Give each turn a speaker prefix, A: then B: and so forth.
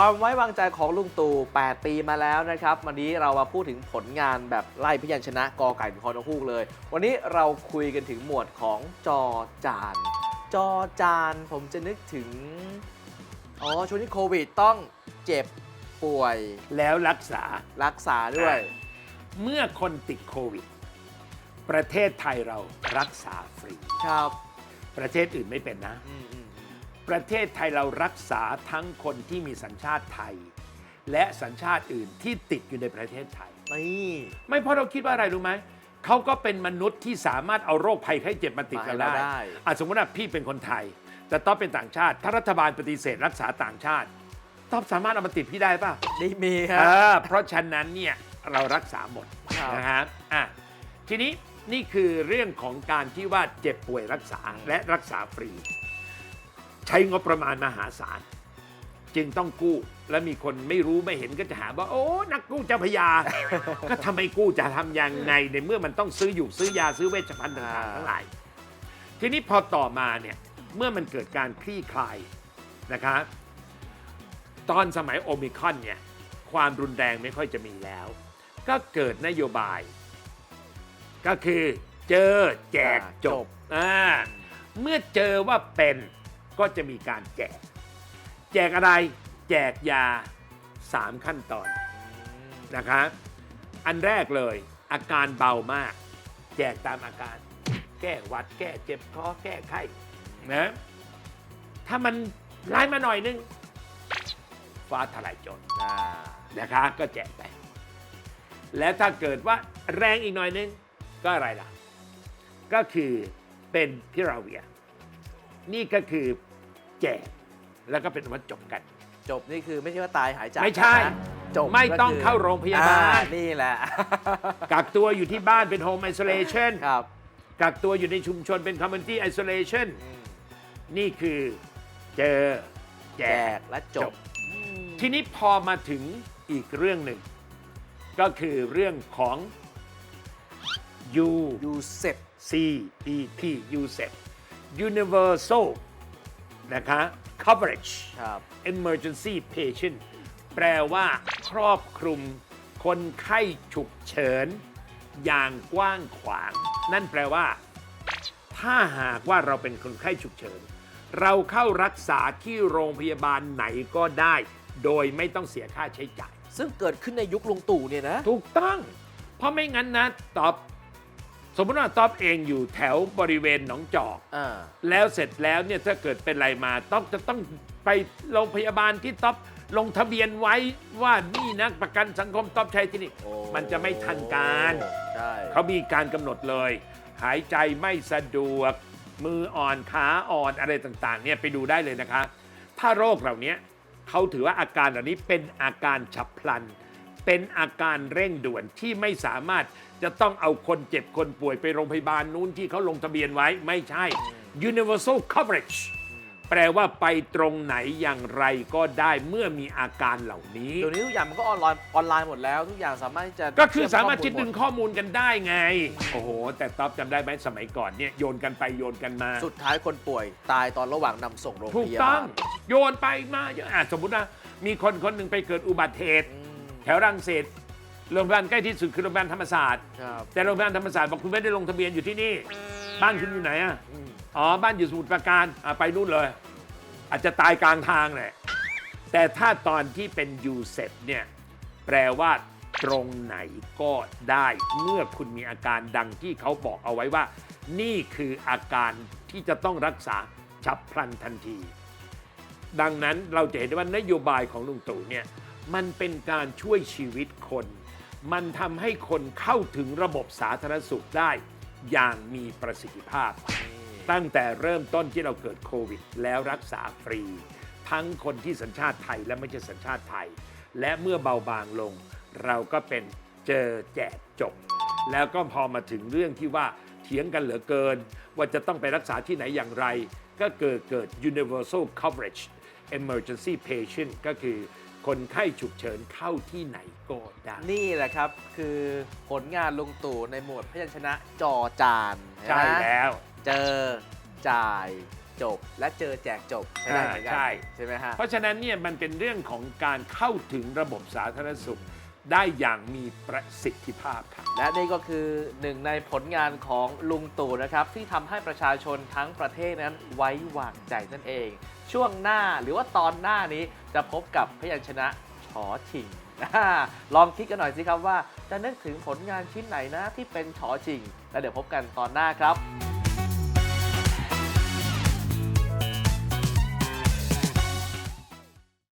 A: ความไว้วางใจของลุงตู่ 8 ปีมาแล้วนะครับ วันนี้เรามาพูดถึงผลงานแบบไล่พยัญชนะกอไก่ถึงคอนกฮูกเลย วันนี้เราคุยกันถึงหมวดของจอจาน จอจานผมจะนึกถึง อ๋อช่วงนี้โควิดต้องเจ็บป่วย
B: แล้วรักษา
A: รักษาด้วย
B: เมื่อคนติดโควิด ประเทศไทยเรารักษาฟรี
A: ครับ
B: ประเทศอื่นไม่เป็นนะ
A: อืมอืม
B: ประเทศไทยเรารักษาทั้งคนที่มีสัญชาติไทย และสัญชาติอื่นที่ติดอยู่ในประเทศไทย
A: นี่
B: ไม่เพราะเราคิดว่าอะไรรู้ไหมเขาก็เป็นมนุษย์ที่สามารถเอาโรคภัยไข้เจ็บมาติดกัน
A: มาให้
B: ได้
A: เราได้
B: อะสมมติว่าพี่เป็นคนไทย แต่ต๊อบเป็นต่างชาติ ถ้ารัฐบาลปฏิเสธรักษาต่างชาติต๊อบสามารถเอามาติดพี่ได้ป่ะ
A: นี่มีครั
B: เอบอเพราะฉะนั้นเนี่ยเรารักษาหมด
A: ครับ
B: นะฮะอะทีนี้นี่คือเรื่องของการที่ว่าเจ็บป่วยรักษาและรักษาฟรี ใช้งบประมาณมหาศาล จึงต้องกู้และมีคนไม่รู้ไม่เห็นก็จะหาว่า โอ้ นักกู้เจ้าพระยา ก็ทำไมกู้จะทำยังไงในเมื่อมันต้องซื้ออยู่ซื้อยาซื้อเวชภัณฑ์ต่างๆทั้งหลายทีนี้พอต่อมาเนี่ยเมื่อมันเกิดการคลี่คลายนะครับตอนสมัยโอมิคอนเนี่ยความรุนแรงไม่ค่อยจะมีแล้ว ก็เกิดนโยบาย ก็คือเจอแจกจบอ่าเมื่อเจอว่าเป็น ก็จะมีการแจก แจกอะไร แจกยา 3 ขั้นตอนนะครับ อันแรกเลยอาการเบามาก แจกตามอาการ แก้หวัด แก้เจ็บคอแก้ไข้นะถ้ามันร้ายมาหน่อยนึง ฟ้าทลายโจร
A: อ่า
B: นะคะก็แจกไป แล้วถ้าเกิดว่าแรงอีกหน่อยนึง ก็อะไรล่ะ ก็คือเป็นพิราเวีย นี่ก็คือ แจกแล้วก็เป็นว่าจบกัน
A: จบนี่คือไม่ใช่ว่าตายหายจาก
B: ไม่ใช่
A: นะจบ
B: ไม่ต้อง
A: ก็คื
B: เข้าโรงพยาบาล
A: อ่นี่แหละ
B: กักตัวอยู่ที่บ้านเป็นโฮมไอโซเลชัน
A: ครับ
B: กักตัวอยู่ในชุมชนเป็นคอมมูนิตี้ไอโซเลชัน
A: อืม
B: นี่คือเจอแจ
A: แจ
B: ก
A: ก และจ
B: จ
A: บ บ
B: ทีนี้พอมาถึงอีกเรื่องหนึ่ง ก็คือเรื่องของ U
A: ยูเซ็ต
B: C E P U S E P Universal นะคะ coverage
A: ครับ
B: emergency patient แปลว่าครอบคลุม คนไข้ฉุกเฉิน อย่างกว้างขวาง นั่นแปลว่า ถ้าหากว่าเราเป็นคนไข้ฉุกเฉิน เราเข้ารักษาที่โรงพยาบาลไหนก็ได้ โดยไม่ต้องเสียค่าใช้จ่าย
A: ซึ่งเกิดขึ้นในยุคลุงตู่เนี่ยนะ
B: ถูกต้อง เพราะไม่งั้นนะ ตอบ สมมติว่าตอบเองอยู่แถวบริเวณหนองจอก
A: อ่า
B: แล้วเสร็จแล้วเนี่ยถ้าเกิดเป็นอะไรมาต๊อบจะต้องไปโรงพยาบาลที่ต๊อบลงทะเบียนไว้ว่านี่นะประกันสังคมต๊อบใช้ที่นี่
A: โอ้
B: มันจะไม่ทันการ
A: ใช่
B: เขามีการกำหนดเลย หายใจไม่สะดวก มืออ่อนขาอ่อนอะไรต่างๆเนี่ยไปดูได้เลยนะคะ ถ้าโรคเหล่านี้เขาถือว่าอาการเหล่านี้เป็นอาการฉับพลัน เป็นอาการเร่งด่วนที่ไม่สามารถจะต้องเอาคนเจ็บคนป่วยไปโรงพยาบาลนู้นที่เขาลงทะเบียนไว้ไม่ใช่ universal coverage แปลว่าไปตรงไหนอย่างไรก็ได้เมื่อมีอาการเหล่านี้
A: เดี๋ยวนี้ทุกอย่างมันก็ออนไลน์ออนไลน์หมดแล้วทุกอย่างสามารถที่จะ
B: ก็คือสามารถ
A: เชื่
B: จะ
A: อม
B: ดึง
A: ข้อมูลหม
B: ข้อมูลกันได้ไง โอ้โห แต่ต๊อบจำได้ไหมสมัยก่อนเนี่ยโยนกันไปโยนกันมา
A: ดสุดท้ายคนป่วยตายตอนระหว่างนำส่งโรง
B: ถู
A: พ
B: ก
A: ยา
B: ต้
A: บา
B: อง
A: ล
B: โยนไปมาเยอะอะสมมุตินะมีคนคนหนึ่งไปเกิดอุบัติเหตุ
A: อืม
B: แถวรังสิตโรงพยาบาลใกล้ที่สุดคือโรงพยาบาลธรรมศาสตร์
A: ครับ
B: แต่โรงพยาบาลธรรมศาสตร์บอกคุณไม่ได้ลงทะเบียนอยู่ที่นี่ บ้านคุณอยู่ไหนอะ
A: อืม
B: อ๋อ บ้านอยู่สมุทรปราการอะไปนู่นเลย อาจจะตายกลางทางแหละแต่ถ้าตอนที่เป็นยูเซเนี่ยแปลว่าตรงไหนก็ได้ เมื่อคุณมีอาการดังที่เขาบอกเอาไว้ว่า นี่คืออาการที่จะต้องรักษาฉับพลันทันที ดังนั้นเราจะเห็นได้ว่านโยบายของลุงตู่เนี่ย มันเป็นการช่วยชีวิตคน มันทำให้คนเข้าถึงระบบสาธารณสุขได้อย่างมีประสิทธิภาพ ตั้งแต่เริ่มต้นที่เราเกิดโควิด แล้วรักษาฟรี ทั้งคนที่สัญชาติไทยและไม่ใช่สัญชาติไทย และเมื่อเบาบางลง เราก็เป็นเจอแจกจบ แล้วก็พอมาถึงเรื่องที่ว่าเถียงกันเหลือเกิน ว่าจะต้องไปรักษาที่ไหนอย่างไร ก็เกิดเกิด universal coverage emergency patient ก็คือ คนไข้ฉุกเฉินเข้าที่ไหนก็ได้
A: นี่แหละครับคือผลงานลุงตู่ในหมวดพยัญชนะจอจาน
B: ใช่
A: เห็นไหม
B: แล้ว
A: เจอจ่ายจบ และเจอแจกจบใช้ได้เหมือนกั
B: อ่าใช่
A: ใช่ไหมฮะ
B: เพราะฉะนั้นเนี่ยมันเป็นเรื่องของการเข้าถึงระบบสาธารณสุขได้อย่างมีประสิทธิภาพครับ
A: และนี่ก็คือหนึ่งในผลงานของลุงตู่นะครับ ที่ทำให้ประชาชนทั้งประเทศนั้นไว้วางใจนั่นเอง ช่วงหน้าหรือว่าตอนหน้านี้จะพบกับพยัญชนะชอชิง ลองคิดกันหน่อยสิครับว่าจะนึกถึงผลงานชิ้นไหนนะที่เป็นชอชิง แล้วเดี๋ยวพบกันตอนหน้าครับ